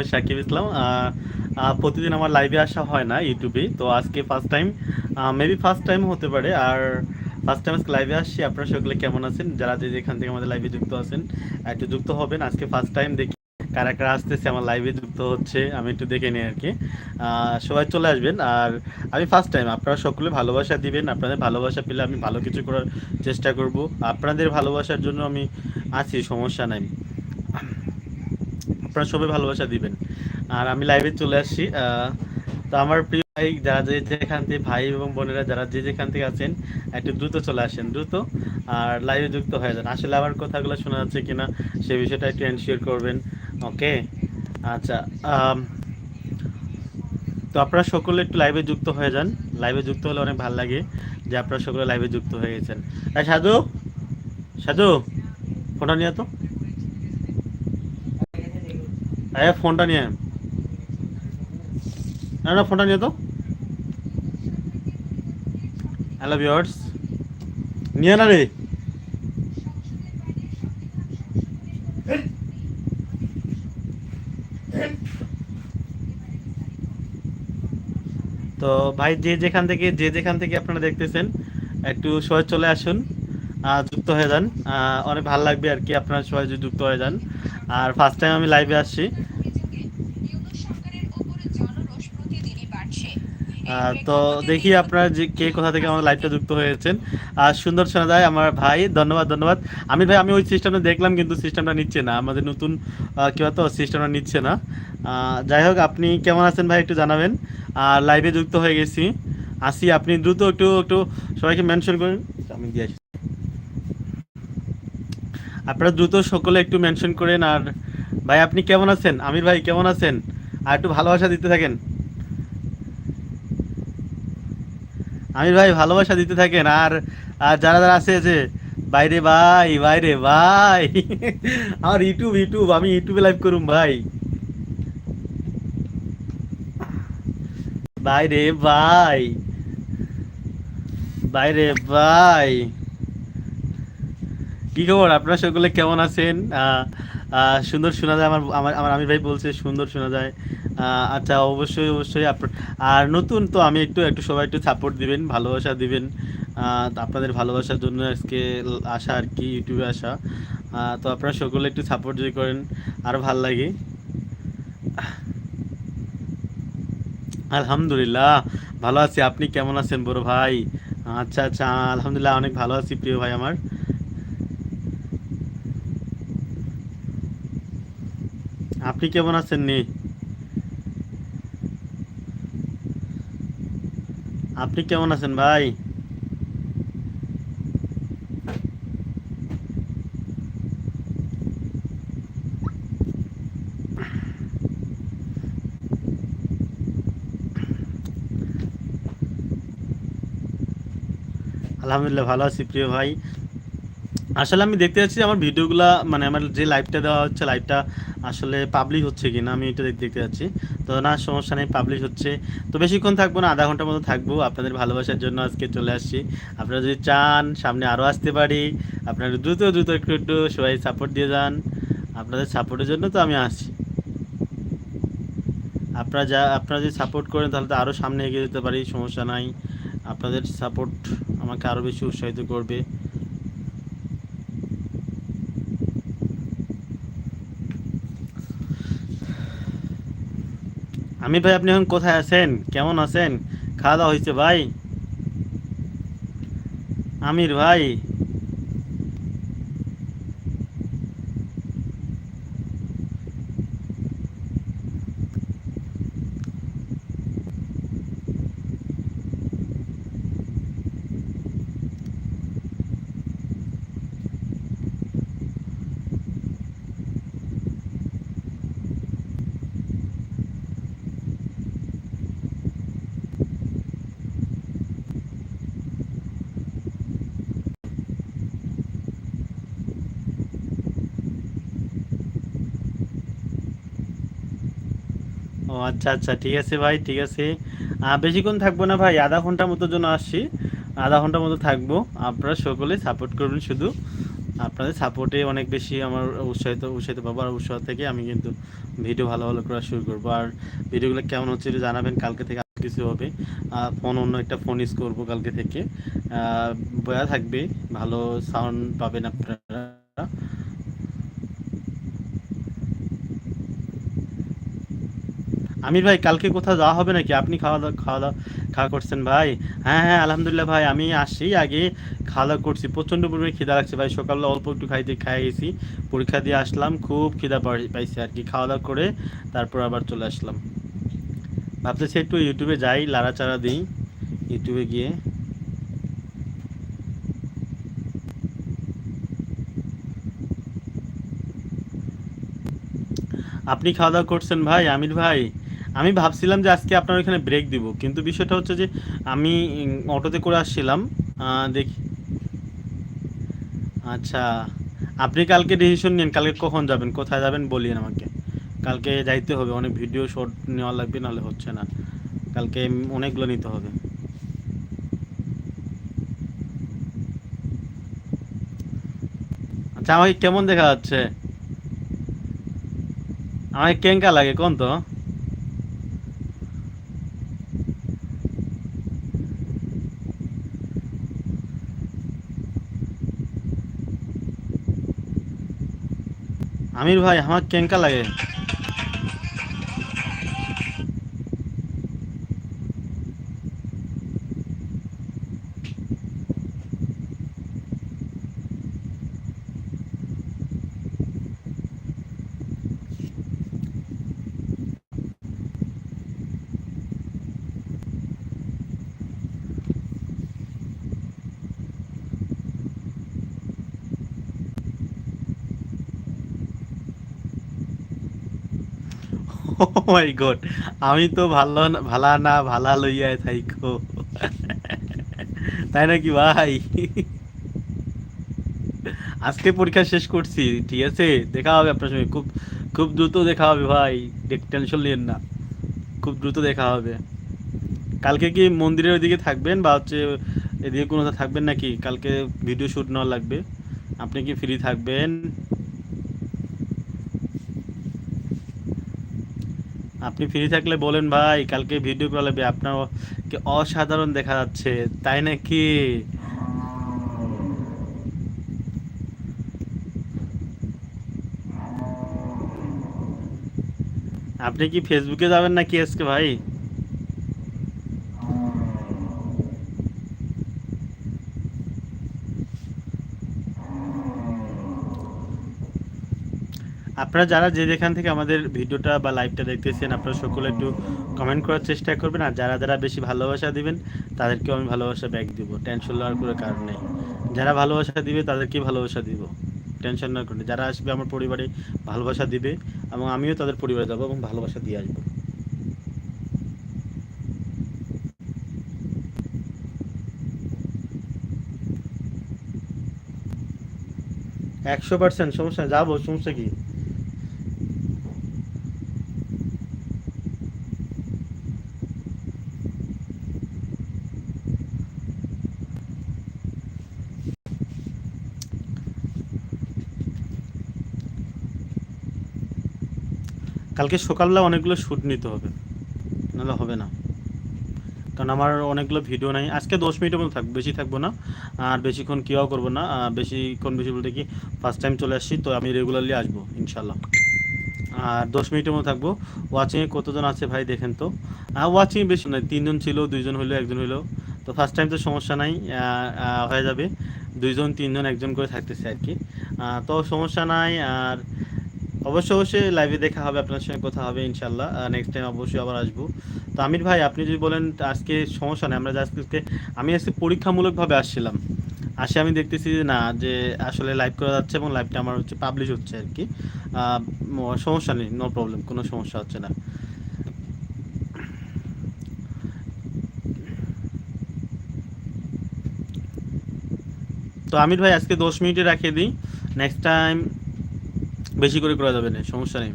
মোহাম্মদ সাকিব ইসলাম। প্রতিদিন আমার লাইভে আসা হয় না ইউটিউবে তো আজকে first time maybe first time হতে পারে। আর ফার্স্ট টাইম আজকে লাইভে আসছি। আপনারা সকলে কেমন আছেন? যারা যে যেখান থেকে আমাদের লাইভে যুক্ত আছেন, একটু যুক্ত হবেন। আজকে ফার্স্ট টাইম দেখি কারা কারা আসতেছে, আমার লাইভে যুক্ত হচ্ছে, আমি একটু দেখে নিই আর কি। সবাই চলে আসবেন। আর আমি ফার্স্ট টাইম আপনারা সকলে ভালোবাসা দিবেন। আপনাদের ভালোবাসা পেলে আমি ভালো কিছু করার চেষ্টা করব। আপনাদের ভালোবাসার জন্য আমি আছি, সমস্যা নাই। আপনারা সবাই ভালোবাসা দিবেন। আর আমি লাইভে চলে আসছি তো আমার প্রিয় ভাই, যারা যে যেখান থেকে ভাই এবং বোনেরা যারা যে যেখান থেকে আছেন, একটু দ্রুত চলে আসেন, দ্রুত। আর লাইভে যুক্ত হয়ে যান। আসলে আমার কথাগুলো শোনা যাচ্ছে কিনা, সে বিষয়টা একটু এনশিওর করবেন ওকে আচ্ছা তো আপনারা সকলে একটু লাইভে যুক্ত হয়ে যান। লাইভে যুক্ত হলে অনেক ভালো লাগে যে আপনারা সকলে লাইভে যুক্ত হয়ে গেছেন। সাধু সাধু, ফোনটা নিয়ে তো। আরে ফোনটা নিয়ে না না, ফোনটা নিয়ে তো। হ্যালো ভিউয়ার্স নিয়ে না রে। তো ভাই, যে যেখান থেকে যে যেখান থেকে আপনারা দেখতেছেন, একটু সবাই চলে আসুন। যুক্ত হয়ে যান। অনেক ভালো লাগবে আর কি আপনারা সবাই যদি যুক্ত হয়ে যান। আর ফার্স্ট টাইম আমি লাইভে আসছি। তো দেখি আপনারা যে কে কোথা থেকে আমার লাইভটা যুক্ত হয়েছেন। আর সুন্দর শোনা যায় আমার ভাই ধন্যবাদ ধন্যবাদ। আমি ভাই আমি ওই সিস্টেমটা দেখলাম কিন্তু সিস্টেমটা নিচ্ছে না। আমাদের নতুন আহ, কি হতো সিস্টেমটা নিচ্ছে না। যাই হোক আপনি কেমন আছেন ভাই একটু জানাবেন। আর লাইভে যুক্ত হয়ে গেছি। আসি আপনি দ্রুত একটু একটু সবাইকে মেনশন করেন। আমি দিয়ে আসি। আপনারা দ্রুত সকলে একটু মেনশন করেন আর, ভাই আপনি কেমন আছেন? আমির ভাই কেমন আছেন? আর একটু ভালোবাসা দিতে থাকেন। আমির ভাই, ভালোবাসা দিতে থাকেন। আর আর যারা যারা আছে যে, বাইরে ভাই বাইরে ভাই। আমার ইউটিউব ইউটিউব, আমি ইউটিউবে লাইভ করুম ভাই। বাইরে ভাই। বাইরে ভাই। কি খবর? আপনারা সকলে কেমন আছেন? সুন্দর শোনা যায় আমার আমার আমার আমির ভাই বলছে সুন্দর শোনা যায়। আচ্ছা অবশ্যই অবশ্যই আর নতুন তো আমি একটু একটু সবাই একটু সাপোর্ট দিবেন, ভালোবাসা দিবেন। আপনাদের ভালোবাসার জন্য আজকে আসা আর কি, ইউটিউবে আসা। তো আপনারা সকলে একটু সাপোর্ট যদি করেন আরও ভালো লাগে। আলহামদুলিল্লাহ, ভালো আছি। আপনি কেমন আছেন বড় ভাই? আচ্ছা আচ্ছা আলহামদুলিল্লাহ, অনেক ভালো আছি প্রিয় ভাই আমার। আপনি কেমন আছেন নি আপনি কেমন আছেন ভাই আলহামদুলিল্লাহ ভালো আছি প্রিয় ভাই আসলে আমি দেখতে যাচ্ছি আমার ভিডিওগুলা মানে আমার যে লাইভটা দেওয়া হচ্ছে লাইভটা আসলে পাবলিশ হচ্ছে কি না আমি এটা দেখ- দেখতে যাচ্ছি তো না, সমস্যা নেই পাবলিশ হচ্ছে। তো বেশিক্ষণ থাকব না, আধা ঘণ্টার মতো থাকব। আপনাদের ভালোবাসার জন্য আজকে চলে আসছি। আপনারা যদি চান, সামনে আরও আসতে পারি, আপনারা দ্রুত দ্রুত একটু একটু সবাই সাপোর্ট দিয়ে যান। আপনাদের সাপোর্টের জন্য তো আমি আসছি। আপনারা যা, আপনারা যদি সাপোর্ট করেন, তাহলে তো আরও সামনে এগিয়ে যেতে পারি, সমস্যা নাই। আপনাদের সাপোর্ট আমাকে আরও বেশি উৎসাহিত করবে। আমি ভাই আপনি এখন কোথায় আছেন? কেমন আছেন? খাওয়া দাওয়া হয়েছে ভাই? আমির ভাই ও আচ্ছা আচ্ছা ঠিক আছে ভাই, ঠিক আছে। বেশিক্ষণ থাকব না ভাই, আধা ঘণ্টার মতো জন্য আসছি। আধা ঘণ্টার মতো থাকব। আপনারা সকলে সাপোর্ট করবেন শুধু। আপনাদের সাপোর্টে অনেক বেশি আমার উৎসাহিত উৎসাহিত পাবো আর উৎসাহ থেকে আমি কিন্তু ভিডিও ভালো ভালো করা শুরু করব। আর ভিডিওগুলো কেমন হচ্ছে জানাবেন, কালকে থেকে কিছু হবে। ফোন অন্য একটা ফোন ইউজ করব কালকে থেকে। বয়া থাকবে, ভালো সাউন্ড পাবেন আপনারা। আমির ভাই, কালকে কোথাও যাওয়া হবে নাকি? আপনি খাওয়া দাওয়া খাওয়া দাওয়া, খাওয়া করছেন ভাই? হ্যাঁ হ্যাঁ আলহামদুলিল্লাহ ভাই, আমি আসি আগে খাওয়া দাওয়া করছি। প্রচণ্ড পরিমাণে খিদা লাগছে ভাই। সকালে অল্প একটু খাইতে খাই গেছি। পরীক্ষা দিয়ে আসলাম, খুব খিদা পাই- পাইছি আর কি। খাওয়া দাওয়া করে তারপর আবার চলে আসলাম। ভাবতেছি একটু ইউটিউবে যাই, লাড়াচাড়া দিই। ইউটিউবে গিয়ে। আপনি খাওয়া দাওয়া করছেন ভাই, আমির ভাই? আমি ভাবছিলাম যে আজকে আপনার ওখানে ব্রেক দিব, কিন্তু বিষয়টা হচ্ছে যে আমি অটোতে করে আসছিলাম দেখি। আচ্ছা আপনি কালকে ডিসিশন নিন, কালকে কখন যাবেন, কোথায় যাবেন বলিয়েন আমাকে। কালকে যাইতে হবে, অনেক ভিডিও শর্ট নেওয়া লাগবে, নাহলে হচ্ছে না। কালকে অনেকগুলো নিতে হবে। আচ্ছা আমাকে কেমন দেখা যাচ্ছে? আমাকে কেঙ্কা লাগে, কোন তো? আমির ভাই আমার কেঙ্কা লাগে ও মাই গড আমি তো ভালো ভালা না, ভালা লইয়া থাইকো। তাই নাকি ভাই? আজকে পরীক্ষা শেষ করছি, ঠিক আছে? দেখা হবে আপনার সঙ্গে। খুব খুব দ্রুত দেখা হবে ভাই। টেনশন নিয়েন না। খুব দ্রুত দেখা হবে। কালকে কি মন্দিরের ওইদিকে থাকবেন বা হচ্ছে এদিকে কোনো থাকবেন নাকি? কালকে ভিডিও শ্যুট নেওয়া লাগবে। আপনি কি ফ্রি থাকবেন? আপনি ফ্রি থাকলে বলেন ভাই, কালকে ভিডিও কলে লাগবে আপনার কি অসাধারণ দেখা যাচ্ছে, তাই নাকি? আপনি কি ফেসবুকে যাবেন নাকি আজকে ভাই? আপনারা যারা যে যেখান থেকে আমাদের ভিডিওটা বা লাইভটা দেখতেছেন, আপনারা সকলে একটু কমেন্ট করার চেষ্টা করবেন। আর যারা যারা বেশি ভালোবাসা দিবেন, তাদেরকেও আমি ভালোবাসা ব্যাক দিব। টেনশন নেওয়ার কোনো কারণ নেই। যারা ভালোবাসা দিবে তাদেরকে ভালোবাসা দিব। টেনশন না করলে যারা আসবে আমার পরিবারে, ভালোবাসা দিবে এবং আমিও তাদের পরিবারে যাব এবং ভালোবাসা দিয়ে আসব। একশো পার্সেন্ট সমস্যা যাব, সমস্যা কি? কালকে সকালবেলা অনেকগুলো শ্যুট নিতে হবে। নাহলে হবে না। কারণ আমার অনেকগুলো ভিডিও নাই। আজকে দশ মিনিটের মতো থাকব বেশি থাকব না। আর বেশিক্ষণ কেউ করব না। বেশিক্ষণ বেশি বলতে কি ফার্স্ট টাইম চলে আসছি, তো আমি রেগুলারলি আসব ইনশাল্লাহ আর দশ মিনিটের মতো থাকব। ওয়াচিংয়ে কতজন আছে ভাই দেখেন তো। ওয়াচিং বেশি নয়, তিনজন ছিল, দুইজন হইল, একজন হইল। তো ফার্স্ট টাইম তো সমস্যা নাই হয়ে যাবে। দুইজন, তিনজন, একজন করে থাকতেছে আর কি। তো সমস্যা নাই। আর অবশ্যই অবশ্যই লাইভে দেখা হবে, আপনার সঙ্গে কথা হবে ইনশাল্লাহ নেক্সট টাইম অবশ্যই আবার আসব। তো আমির ভাই, আপনি যদি বলেন আজকে সমস্যা নেই, আমরা আজকে, আমি আজকে পরীক্ষামূলকভাবে আসছিলাম। আসে আমি দেখতেছি যে না, যে আসলে লাইভ করা যাচ্ছে এবং লাইভটা আমার হচ্ছে পাবলিশ হচ্ছে আর কি। সমস্যা নেই নো প্রবলেম কোনো সমস্যা হচ্ছে না। তো আমির ভাই, আজকে দশ মিনিটে রাখিয়ে দিই। নেক্সট টাইম বেশি করে করা যাবে না সমস্যা নেই।